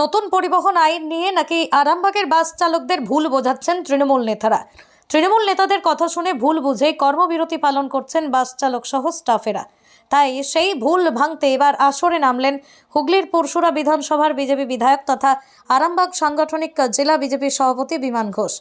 নতুন পরিবহন আইন নিয়ে নাকি আরামবাগের বাস চালকদের ভুল বোঝাচ্ছেন তৃণমূল নেতারা। তৃণমূল নেতাদের কথা শুনে ভুল বুঝে কর্মবিরতি পালন করছেন বাস চালক সহ স্টাফেরা। তাই সেই ভুল ভাঙতে এবার আসরে নামলেন হুগলির পরশুরা বিধানসভার বিজেপি বিধায়ক তথা আরামবাগ সাংগঠনিক জেলা বিজেপি সভাপতি বিমান ঘোষ।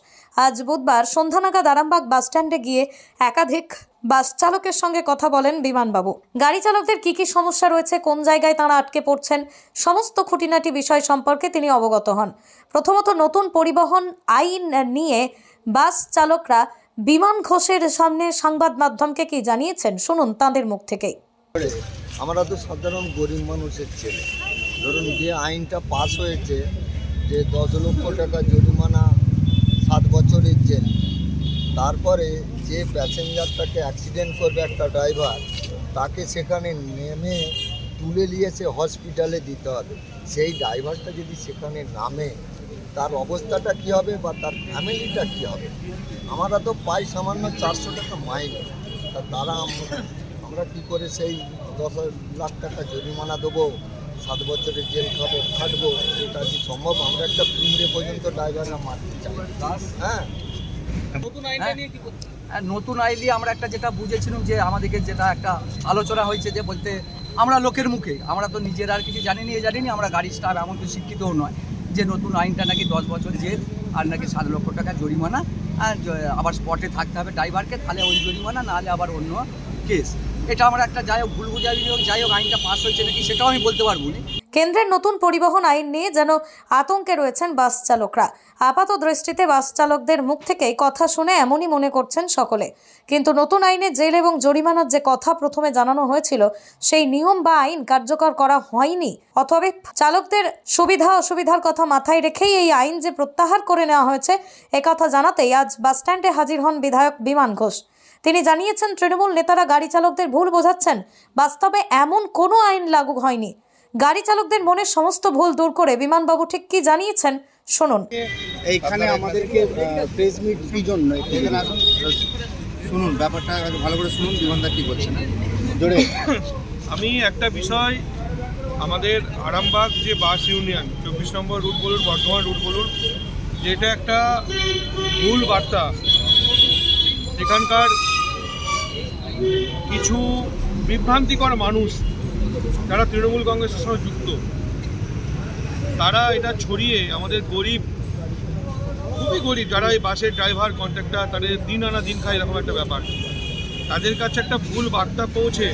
আজ বুধবার সন্ধ্যা নাগাদ আরামবাগ বাসস্ট্যান্ডে গিয়ে একাধিক বাস চালকের সঙ্গে কথা বলেন বিমানবাবু। গাড়ি চালকদের কি কি সমস্যা রয়েছে, কোন জায়গায় তাঁরা আটকে পড়ছেন, সমস্ত খুঁটিনাটি বিষয় সম্পর্কে তিনি অবগত হন। প্রথমত নতুন পরিবহন আইন নিয়ে বাস চালকরা বিমান ঘোষের সামনে সংবাদ মাধ্যমকে কি জানিয়েছেন, শুনুন তাঁদের মুখ থেকেই। আমরা তো সাধারণ গরিব মানুষের ছেলে। ধরুন যে আইনটা পাস হয়েছে যে দশ লক্ষ টাকা জরিমানা, সাত বছরের জেল। তারপরে যে প্যাসেঞ্জারটাকে অ্যাক্সিডেন্ট করবে একটা ড্রাইভার তাকে সেখানে নেমে তুলে নিয়ে সে হসপিটালে দিতে হবে। সেই ড্রাইভারটা যদি সেখানে নামে, তার অবস্থাটা কী হবে বা তার ফ্যামিলিটা কী হবে? আমরা তো পাই সামান্য চারশো টাকা মাইনে। তা তারা আমরা আমরা কী করে সেই দশ লাখ টাকা জরিমানা দেবো সাত বছরের জেল খাব খাটবো এটা কি সম্ভব? আমরা একটা প্রিন্টে পর্যন্ত ড্রাইভাররা মারতে চাই। হ্যাঁ। হ্যাঁ, নতুন আইলি আমরা একটা যেটা বুঝেছিলাম যে আমাদেরকে যেটা একটা আলোচনা হয়েছে যে বলতে আমরা লোকের মুখে আমরা তো নিজের আর কিছু জানি নিয়ে জানি নি আমরা গাড়ি স্টাফ এমন তো শিক্ষিতও নয় যে নতুন আইনটা নাকি দশ বছর জেল আর নাকি সাত লক্ষ টাকা জরিমানা। আর আবার স্পটে থাকতে হবে ড্রাইভারকে তাহলে ওই জরিমানা নাহলে আবার অন্য কেস। এটা আমরা একটা যাই হোক ভুল বুঝাবি হোক, যাই হোক, আইনটা পাস হয়েছে নাকি সেটাও আমি বলতে পারব না। কেন্দ্রের নতুন পরিবহন আইন নিয়ে যেন আতঙ্কে রয়েছেন বাস চালকরা। আপাত দৃষ্টিতে বাস চালকদের মুখ থেকেই কথা শুনে এমনই মনে করছেন সকলে। কিন্তু নতুন আইনে জেল এবং জরিমানার যে কথা প্রথমে জানানো হয়েছিল, সেই নিয়ম বা আইন কার্যকর করা হয়নি। অতএব চালকদের সুবিধা অসুবিধার কথা মাথায় রেখেই এই আইন যে প্রত্যাহার করে নেওয়া হয়েছে একথা জানাতেই আজ বাসস্ট্যান্ডে হাজির হন বিধায়ক বিমান ঘোষ। তিনি জানিয়েছেন তৃণমূল নেতারা গাড়ি চালকদের ভুল বোঝাচ্ছেন। বাস্তবে এমন কোনো আইন লাগু হয়নি। গাড়ি চালকদের মনের সমস্ত ভুল দূর করে বিমানবাবু ঠিক কি জানিয়েছেন শুনুন। এইখানে আমাদেরকে প্রেস মিট কি জন্য? এখানে আসুন। শুনুন ব্যাপারটা ভালো করে শুনুন বিমানদা কি বলছেন জোরে। আমি একটা বিষয় আমাদের আরামবাগ যে বাস ইউনিয়ন চব্বিশ নম্বর রুট বলুন বর্ধমান রুট বলুন যেটা একটা ভুল বার্তা। এখানকার কিছু বিভ্রান্তিকর মানুষ যারা তৃণমূল কংগ্রেসের সঙ্গে যুক্ত, তারা এটা ছড়িয়ে আমাদের গরিব, খুবই গরিব, যারা এই বাসের ড্রাইভার কন্ট্রাক্টর তাদের দিন আনা দিন খায় এরকম একটা ব্যাপার। তাদের কাছে একটা ভুল বার্তা পৌঁছে,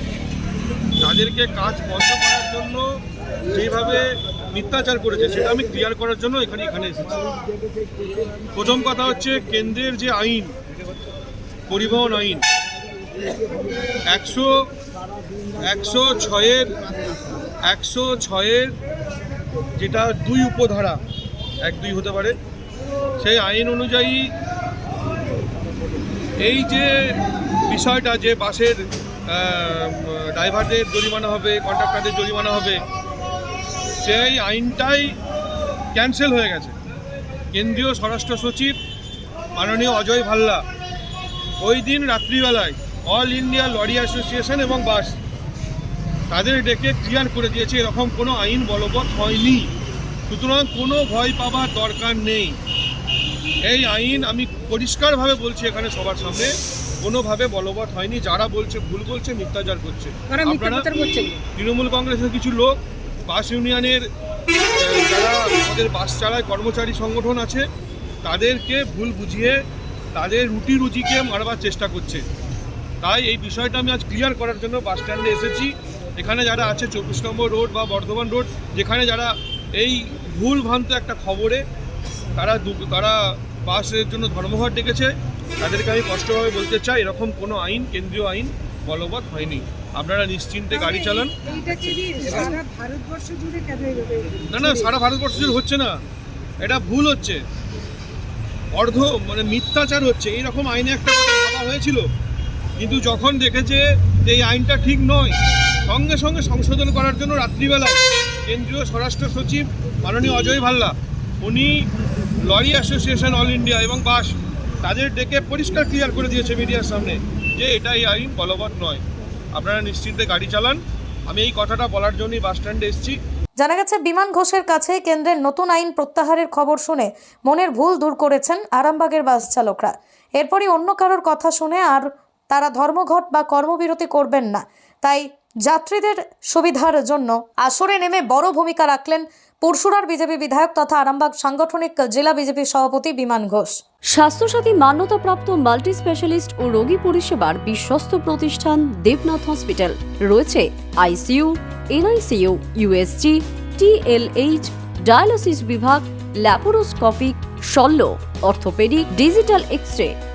তাদেরকে কাজ বন্ধ করার জন্য যেভাবে মিথ্যাচার করেছে, সেটা আমি ক্লিয়ার করার জন্য এখানে এখানে এসেছি। প্রথম কথা হচ্ছে, কেন্দ্রের যে আইন, পরিবহন আইন একশো একশো ছয়ের একশো ছয়ের যেটা দুই উপধারা, এক দুই হতে পারে, সেই আইন অনুযায়ী এই যে বিষয়টা যে বাসের ড্রাইভারদের জরিমানা হবে, কন্ট্রাক্টরদের জরিমানা হবে, সেই আইনটাই ক্যান্সেল হয়ে গেছে। কেন্দ্রীয় স্বরাষ্ট্র সচিব মাননীয় অজয় ভাল্লা ওই দিন রাত্রিবেলায় অল ইন্ডিয়া লরি অ্যাসোসিয়েশন এবং বাস। তাদের ডেকে ক্লিয়ার করে দিয়েছে এরকম কোনো আইন বলবৎ হয়নি। সুতরাং কোনো ভয় পাবার দরকার নেই। এই আইন আমি পরিষ্কারভাবে বলছি এখানে সবার সামনে কোনোভাবে বলবৎ হয়নি। যারা বলছে ভুল বলছে মিথ্যাচার করছে। আপনারা তৃণমূল কংগ্রেসের কিছু লোক বাস ইউনিয়নের যারা আমাদের বাস চালায় কর্মচারী সংগঠন আছে তাদেরকে ভুল বুঝিয়ে তাদের রুটি রুজিকে মারবার চেষ্টা করছে। তাই এই বিষয়টা আমি আজ ক্লিয়ার করার জন্য বাস স্ট্যান্ডে এসেছি। এখানে যারা আছে চব্বিশ নম্বর রোড বা বর্ধমান রোড যেখানে যারা এই ভুল ভ্রান্ত একটা খবরে তারা তারা বাসের জন্য ধর্মঘট ডেকেছে। তাদেরকে আমি স্পষ্টভাবে বলতে চাই এরকম কোনো আইন কেন্দ্রীয় আইন বলবৎ হয়নি। আপনারা নিশ্চিন্তে গাড়ি চালান। না না সারা ভারতবর্ষ জুড়ে হচ্ছে না। এটা ভুল হচ্ছে। অর্ধ মানে মিথ্যাচার হচ্ছে। এইরকম আইনে একটা ভাবা হয়েছিল। কিন্তু যখন দেখেছে যে এই আইনটা ঠিক নয়, সঙ্গে সঙ্গে সংশোধন করার জন্য রাত্রিবেলায় কেন্দ্রীয় স্বরাষ্ট্র সচিব মাননীয় অজয় ভাল্লা, উনি লরি অ্যাসোসিয়েশন অল ইন্ডিয়া এবং বাস, তাদের ডেকে পরিষ্কার ক্লিয়ার করে দিয়েছে মিডিয়ার সামনে যে এটা এই আইন বলবৎ নয়। আপনারা নিশ্চিন্তে গাড়ি চালান। আমি এই কথাটা বলার জন্যই বাস স্ট্যান্ডে এসেছি। জানা গেছে, বিমান ঘোষের কাছে কেন্দ্রের নতুন আইন প্রত্যাহারের খবর শুনে মনের ভুল দূর করেছেন আরামবাগের বাস চালকরা। এরপরই অন্য কারোর কথা শুনে আর তারা ধর্মঘট বা কর্মবিরতি করবেন না। তাই যাত্রীদের সুবিধার জন্য আসরে নেমে বড় ভূমিকা রাখলেন পরশুরার বিজেপি বিধায়ক তথা আরামবাগ সাংগঠনিক জেলা বিজেপি সভাপতি বিমান ঘোষ। স্বাস্থ্যসাথী মান্যতাপ্রাপ্ত মাল্টি স্পেশালিস্ট ও রোগী পরিষেবার বিশ্বস্ত প্রতিষ্ঠান দেবনাথ হসপিটাল। রয়েছে ICU, NICU, USG, TLH, dialysis বিভাগ, ল্যাপারোস্কোপিক, শল্য, অর্থোপেডিক, ডিজিটাল এক্স রে